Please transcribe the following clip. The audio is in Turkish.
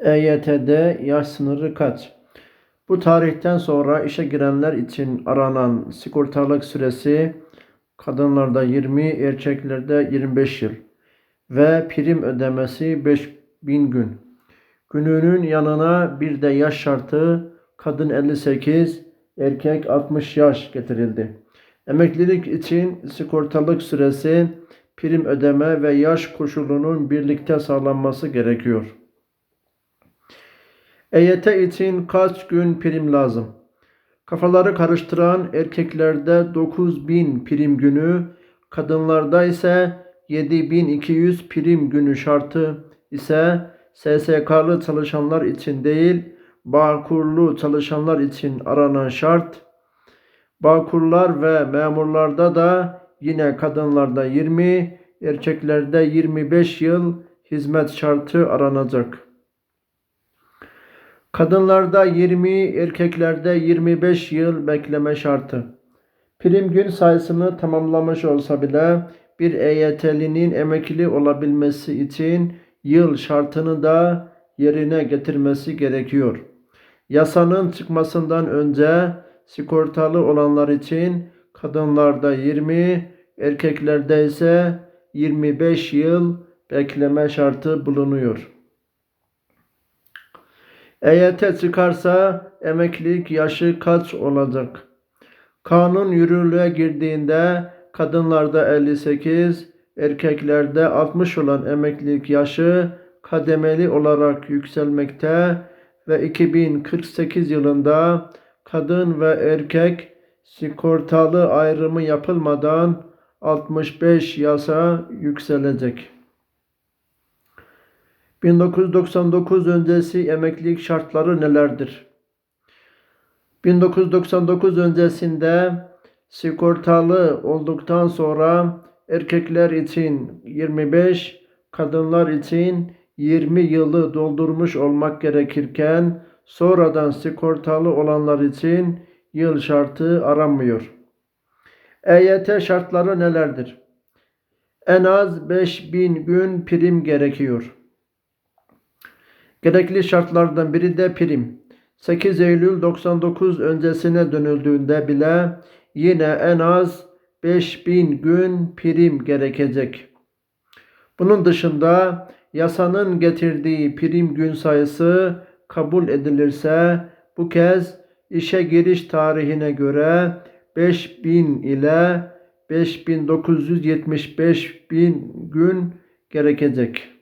EYT'de yaş sınırı kaç? Bu tarihten sonra işe girenler için aranan sigortalık süresi kadınlarda 20, erkeklerde 25 yıl ve prim ödemesi 5000 gün. Gününün yanına bir de yaş şartı kadın 58, erkek 60 yaş getirildi. Emeklilik için sigortalık süresi, prim ödeme ve yaş koşulunun birlikte sağlanması gerekiyor. EYT için kaç gün prim lazım? Kafaları karıştıran erkeklerde 9000 prim günü, kadınlarda ise 7200 prim günü şartı ise SSK'lı çalışanlar için değil, Bağkurlu çalışanlar için aranan şart. Bağkurlar ve memurlarda da yine kadınlarda 20, erkeklerde 25 yıl hizmet şartı aranacak. Kadınlarda 20, erkeklerde 25 yıl bekleme şartı. Prim gün sayısını tamamlamış olsa bile bir EYT'linin emekli olabilmesi için yıl şartını da yerine getirmesi gerekiyor. Yasanın çıkmasından önce sigortalı olanlar için kadınlarda 20, erkeklerde ise 25 yıl bekleme şartı bulunuyor. EYT çıkarsa emeklilik yaşı kaç olacak? Kanun yürürlüğe girdiğinde kadınlarda 58, erkeklerde 60 olan emeklilik yaşı kademeli olarak yükselmekte ve 2048 yılında kadın ve erkek sigortalı ayrımı yapılmadan 65 yasa yükselecek. 1999 öncesi emeklilik şartları nelerdir? 1999 öncesinde sigortalı olduktan sonra erkekler için 25, kadınlar için 20 yılı doldurmuş olmak gerekirken sonradan sigortalı olanlar için yıl şartı aranmıyor. EYT şartları nelerdir? En az 5000 gün prim gerekiyor. Gerekli şartlardan biri de prim. 8 Eylül 99 öncesine dönüldüğünde bile yine en az 5000 gün prim gerekecek. Bunun dışında yasanın getirdiği prim gün sayısı kabul edilirse bu kez işe giriş tarihine göre 5000 ile 5975 bin gün gerekecek.